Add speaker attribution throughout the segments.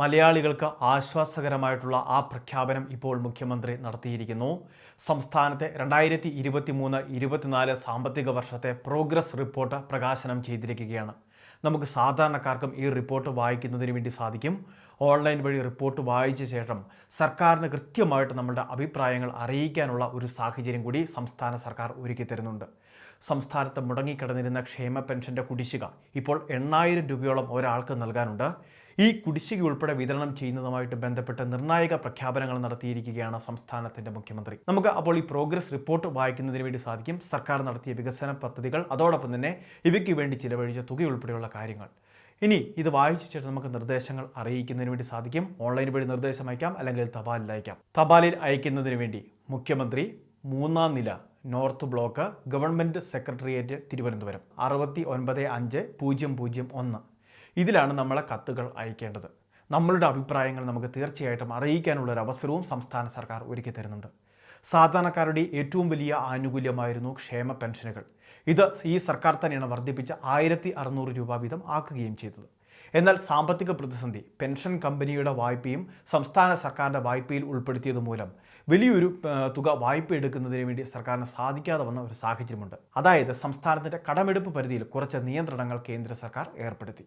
Speaker 1: മലയാളികൾക്ക് ആശ്വാസകരമായിട്ടുള്ള ആ പ്രഖ്യാപനം ഇപ്പോൾ മുഖ്യമന്ത്രി നടത്തിയിരിക്കുന്നു. സംസ്ഥാനത്തെ രണ്ടായിരത്തി ഇരുപത്തി മൂന്ന് ഇരുപത്തിനാല് സാമ്പത്തിക വർഷത്തെ പ്രോഗ്രസ് റിപ്പോർട്ട് പ്രകാശനം ചെയ്തിരിക്കുകയാണ്. നമുക്ക് സാധാരണക്കാർക്കും ഈ റിപ്പോർട്ട് വായിക്കുന്നതിന് വേണ്ടി സാധിക്കും. ഓൺലൈൻ വഴി റിപ്പോർട്ട് വായിച്ച ശേഷം സർക്കാരിന് കൃത്യമായിട്ട് നമ്മളുടെ അഭിപ്രായങ്ങൾ അറിയിക്കാനുള്ള ഒരു സാഹചര്യം കൂടി സംസ്ഥാന സർക്കാർ ഒരുക്കി തരുന്നുണ്ട്. സംസ്ഥാനത്ത് മുടങ്ങിക്കിടന്നിരുന്ന ക്ഷേമ പെൻഷന്റെ കുടിശ്ശിക ഇപ്പോൾ എണ്ണായിരം രൂപയോളം ഒരാൾക്ക് നൽകാനുണ്ട്. ഈ കുടിശ്ശിക ഉൾപ്പെടെ വിതരണം ചെയ്യുന്നതുമായിട്ട് ബന്ധപ്പെട്ട് നിർണായക പ്രഖ്യാപനങ്ങൾ നടത്തിയിരിക്കുകയാണ് സംസ്ഥാനത്തിന്റെ മുഖ്യമന്ത്രി. നമുക്ക് അപ്പോൾ ഈ പ്രോഗ്രസ് റിപ്പോർട്ട് വായിക്കുന്നതിന് വേണ്ടി സാധിക്കും. സർക്കാർ നടത്തിയ വികസന പദ്ധതികൾ അതോടൊപ്പം തന്നെ ഇവയ്ക്ക് വേണ്ടി ചിലവഴിച്ച തുക ഉൾപ്പെടെയുള്ള കാര്യങ്ങൾ. ഇനി ഇത് വായിച്ചു ശേഷം നമുക്ക് നിർദ്ദേശങ്ങൾ അറിയിക്കുന്നതിന് വേണ്ടി സാധിക്കും. ഓൺലൈൻ വഴി നിർദ്ദേശം അയക്കാം അല്ലെങ്കിൽ തപാലിൽ അയക്കാം. തപാലിൽ അയക്കുന്നതിന് വേണ്ടി മുഖ്യമന്ത്രി മൂന്നാം നില north block government secretariat Thiruvananthapuram. അറുപത്തി ഒൻപത് അഞ്ച് പൂജ്യം പൂജ്യം ഒന്ന്. ഇതിലാണ് നമ്മളെ കത്തുകൾ അയക്കേണ്ടത്. നമ്മളുടെ അഭിപ്രായങ്ങൾ നമുക്ക് തീർച്ചയായിട്ടും അറിയിക്കാനുള്ള ഒരു അവസരവും സംസ്ഥാന സർക്കാർ ഒരുക്കി തരുന്നുണ്ട്. സാധാരണക്കാരുടെ ഏറ്റവും വലിയ ആനുകൂല്യമായിരുന്നു ക്ഷേമ പെൻഷനുകൾ. ഇത് ഈ സർക്കാർ തന്നെയാണ് വർദ്ധിപ്പിച്ച് ആയിരത്തി രൂപ വീതം ആക്കുകയും ചെയ്തത്. എന്നാൽ സാമ്പത്തിക പ്രതിസന്ധി പെൻഷൻ കമ്പനിയുടെ വായ്പയും സംസ്ഥാന സർക്കാരിന്റെ വായ്പയിൽ ഉൾപ്പെടുത്തിയത് മൂലം വലിയൊരു തുക വായ്പ എടുക്കുന്നതിന് വേണ്ടി സർക്കാരിന് സാധിക്കാതെ വന്ന ഒരു സാഹചര്യമുണ്ട്. അതായത് സംസ്ഥാനത്തിന്റെ കടമെടുപ്പ് പരിധിയിൽ കുറച്ച് നിയന്ത്രണങ്ങൾ കേന്ദ്ര സർക്കാർ ഏർപ്പെടുത്തി.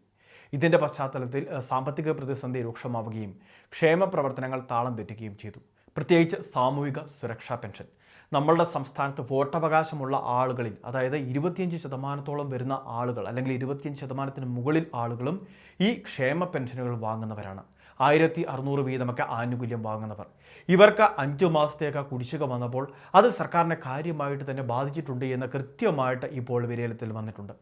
Speaker 1: ഇതിന്റെ പശ്ചാത്തലത്തിൽ സാമ്പത്തിക പ്രതിസന്ധി രൂക്ഷമാവുകയും ക്ഷേമ പ്രവർത്തനങ്ങൾ താളം തെറ്റുകയും ചെയ്തു. പ്രത്യേകിച്ച് സാമൂഹിക സുരക്ഷാ പെൻഷൻ. നമ്മളുടെ സംസ്ഥാനത്ത് വോട്ടവകാശമുള്ള ആളുകളിൽ അതായത് ഇരുപത്തിയഞ്ച് ശതമാനത്തോളം വരുന്ന ആളുകൾ അല്ലെങ്കിൽ ഇരുപത്തിയഞ്ച് ശതമാനത്തിന് മുകളിൽ ആളുകളും ഈ ക്ഷേമ പെൻഷനുകൾ വാങ്ങുന്നവരാണ്. ആയിരത്തി അറുന്നൂറ് വീതമൊക്കെ ആനുകൂല്യം വാങ്ങുന്നവർ. ഇവർക്ക് അഞ്ച് മാസത്തേക്ക് കുടിശ്ശിക വന്നപ്പോൾ അത് സർക്കാരിനെ കാര്യമായിട്ട് തന്നെ ബാധിച്ചിട്ടുണ്ട് എന്ന് കൃത്യമായിട്ട് ഇപ്പോൾ വിലയിരുത്തൽ വന്നിട്ടുണ്ട്.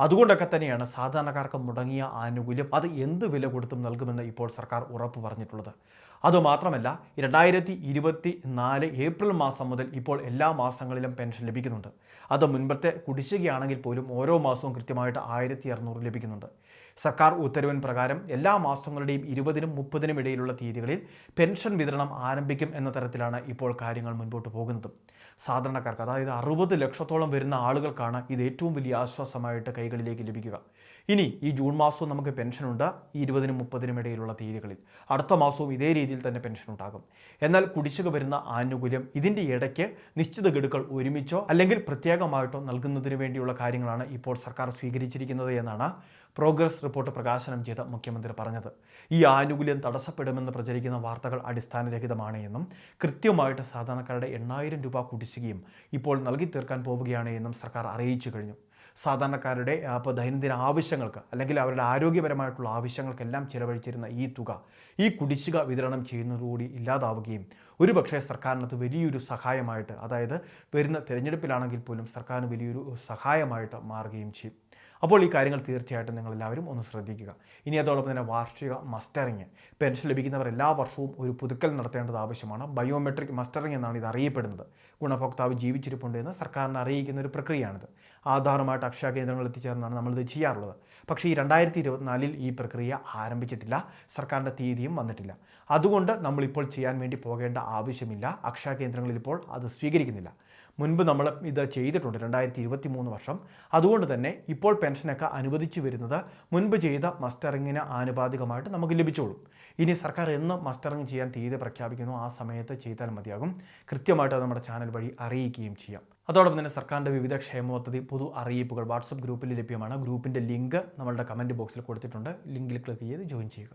Speaker 1: അതുകൊണ്ടൊക്കെ തന്നെയാണ് സാധാരണക്കാർക്ക് മുടങ്ങിയ ആനുകൂല്യം അത് എന്ത് വില കൊടുത്തും നൽകുമെന്ന് ഇപ്പോൾ സർക്കാർ ഉറപ്പ് പറഞ്ഞിട്ടുള്ളത്. അതുമാത്രമല്ല രണ്ടായിരത്തി ഇരുപത്തി നാല് ഏപ്രിൽ മാസം മുതൽ ഇപ്പോൾ എല്ലാ മാസങ്ങളിലും പെൻഷൻ ലഭിക്കുന്നുണ്ട്. അത് മുൻപത്തെ കുടിശ്ശികയാണെങ്കിൽ പോലും ഓരോ മാസവും കൃത്യമായിട്ട് ആയിരത്തി അറുന്നൂറ് ലഭിക്കുന്നുണ്ട്. സർക്കാർ ഉത്തരവിൻ പ്രകാരം എല്ലാ മാസങ്ങളുടെയും ഇരുപതിനും മുപ്പതിനും ഇടയിലുള്ള തീയതികളിൽ പെൻഷൻ വിതരണം ആരംഭിക്കും എന്ന തരത്തിലാണ് ഇപ്പോൾ കാര്യങ്ങൾ മുൻപോട്ട് പോകുന്നത്. സാധാരണക്കാർക്ക് അതായത് അറുപത് ലക്ഷത്തോളം വരുന്ന ആളുകൾക്കാണ് ഇത് ഏറ്റവും വലിയ ആശ്വാസമായിട്ട് കൈകളിലേക്ക് ലഭിക്കുക. ഇനി ഈ ജൂൺ മാസവും നമുക്ക് പെൻഷനുണ്ട് ഈ ഇരുപതിനും മുപ്പതിനും ഇടയിലുള്ള തീയതികളിൽ. അടുത്ത മാസവും ഇതേ രീതിയിൽ തന്നെ പെൻഷൻ ഉണ്ടാകും എന്നാൽ കുടിശ്ശിക വരുന്ന ആനുകൂല്യം ഇതിന്റെ ഇടയ്ക്ക് നിശ്ചിത ഗഡുക്കൾ ഒരുമിച്ചോ അല്ലെങ്കിൽ പ്രത്യേകമായിട്ടോ നൽകുന്നതിന് വേണ്ടിയുള്ള കാര്യങ്ങളാണ് ഇപ്പോൾ സർക്കാർ സ്വീകരിച്ചിരിക്കുന്നത് എന്നാണ് പ്രോഗ്രസ് റിപ്പോർട്ട് പ്രകാശനം ചെയ്ത മുഖ്യമന്ത്രി പറഞ്ഞത്. ഈ ആനുകൂല്യം തടസ്സപ്പെടുമെന്ന് പ്രചരിക്കുന്ന വാർത്തകൾ അടിസ്ഥാനരഹിതമാണ് എന്നും കൃത്യമായിട്ട് സാധാരണക്കാരുടെ എണ്ണായിരം രൂപ കുടിശ്ശികയും ഇപ്പോൾ നൽകി തീർക്കാൻ പോവുകയാണ് എന്നും സർക്കാർ അറിയിച്ചു കഴിഞ്ഞു. സാധാരണക്കാരുടെ അപ്പോൾ ദൈനംദിന ആവശ്യങ്ങൾക്ക് അല്ലെങ്കിൽ അവരുടെ ആരോഗ്യപരമായിട്ടുള്ള ആവശ്യങ്ങൾക്കെല്ലാം ചിലവഴിച്ചിരുന്ന ഈ തുക ഈ കുടിശ്ശിക വിതരണം ചെയ്യുന്നതുകൂടി ഇല്ലാതാവുകയും ഒരുപക്ഷെ സർക്കാരിനകത്ത് വലിയൊരു സഹായമായിട്ട് അതായത് വരുന്ന തിരഞ്ഞെടുപ്പിലാണെങ്കിൽ പോലും സർക്കാരിന് വലിയൊരു സഹായമായിട്ട് മാറുകയും ചെയ്യും. അപ്പോൾ ഈ കാര്യങ്ങൾ തീർച്ചയായിട്ടും നിങ്ങളെല്ലാവരും ഒന്ന് ശ്രദ്ധിക്കുക. ഇനി അതോടൊപ്പം തന്നെ വാർഷിക മസ്റ്ററിങ് പെൻഷൻ ലഭിക്കുന്നവർ എല്ലാ വർഷവും ഒരു പുതുക്കൽ നടത്തേണ്ടത് ആവശ്യമാണ്. ബയോമെട്രിക് മസ്റ്ററിങ് എന്നാണ് ഇത് അറിയപ്പെടുന്നത്. ഗുണഭോക്താവ് ജീവിച്ചിരിപ്പുണ്ട് എന്ന് സർക്കാരിനെ അറിയിക്കുന്ന ഒരു പ്രക്രിയയാണിത്. ആധാറുമായിട്ട് അക്ഷയ കേന്ദ്രങ്ങളിൽ എത്തിച്ചേർന്നാണ് നമ്മളിത് ചെയ്യാറുള്ളത്. പക്ഷേ ഈ രണ്ടായിരത്തി ഇരുപത്തിനാലിൽ ഈ പ്രക്രിയ ആരംഭിച്ചിട്ടില്ല. സർക്കാരിന്റെ തീയതിയും വന്നിട്ടില്ല. അതുകൊണ്ട് നമ്മളിപ്പോൾ ചെയ്യാൻ വേണ്ടി പോകേണ്ട ആവശ്യമില്ല. അക്ഷയ കേന്ദ്രങ്ങളിൽ ഇപ്പോൾ അത് സ്വീകരിക്കുന്നില്ല. മുൻപ് നമ്മൾ ഇത് ചെയ്തിട്ടുണ്ട് രണ്ടായിരത്തി ഇരുപത്തി മൂന്ന് വർഷം. അതുകൊണ്ട് തന്നെ ഇപ്പോൾ പെൻഷനൊക്കെ അനുവദിച്ചു വരുന്നത് മുൻപ് ചെയ്ത മസ്റ്ററിങ്ങിന് ആനുപാതികമായിട്ട് നമുക്ക് ലഭിച്ചോളും. ഇനി സർക്കാർ എന്ന് മസ്റ്ററിങ് ചെയ്യാൻ തീയതി പ്രഖ്യാപിക്കുന്നു. ആ സമയത്ത് ചെയ്താൽ മതിയാകും. കൃത്യമായിട്ട് അത് നമ്മുടെ ചാനൽ വഴി അറിയിക്കുകയും ചെയ്യാം. അതോടൊപ്പം തന്നെ സർക്കാരിന്റെ വിവിധ ക്ഷേമ പദ്ധതി പൊതു അറിയിപ്പുകൾ വാട്സപ്പ് ഗ്രൂപ്പിൽ ലഭ്യമാണ്. ഗ്രൂപ്പിന്റെ ലിങ്ക് നമ്മളുടെ കമന്റ് ബോക്സിൽ കൊടുത്തിട്ടുണ്ട്. ലിങ്കിൽ ക്ലിക്ക് ചെയ്ത് ജോയിൻ ചെയ്യുക.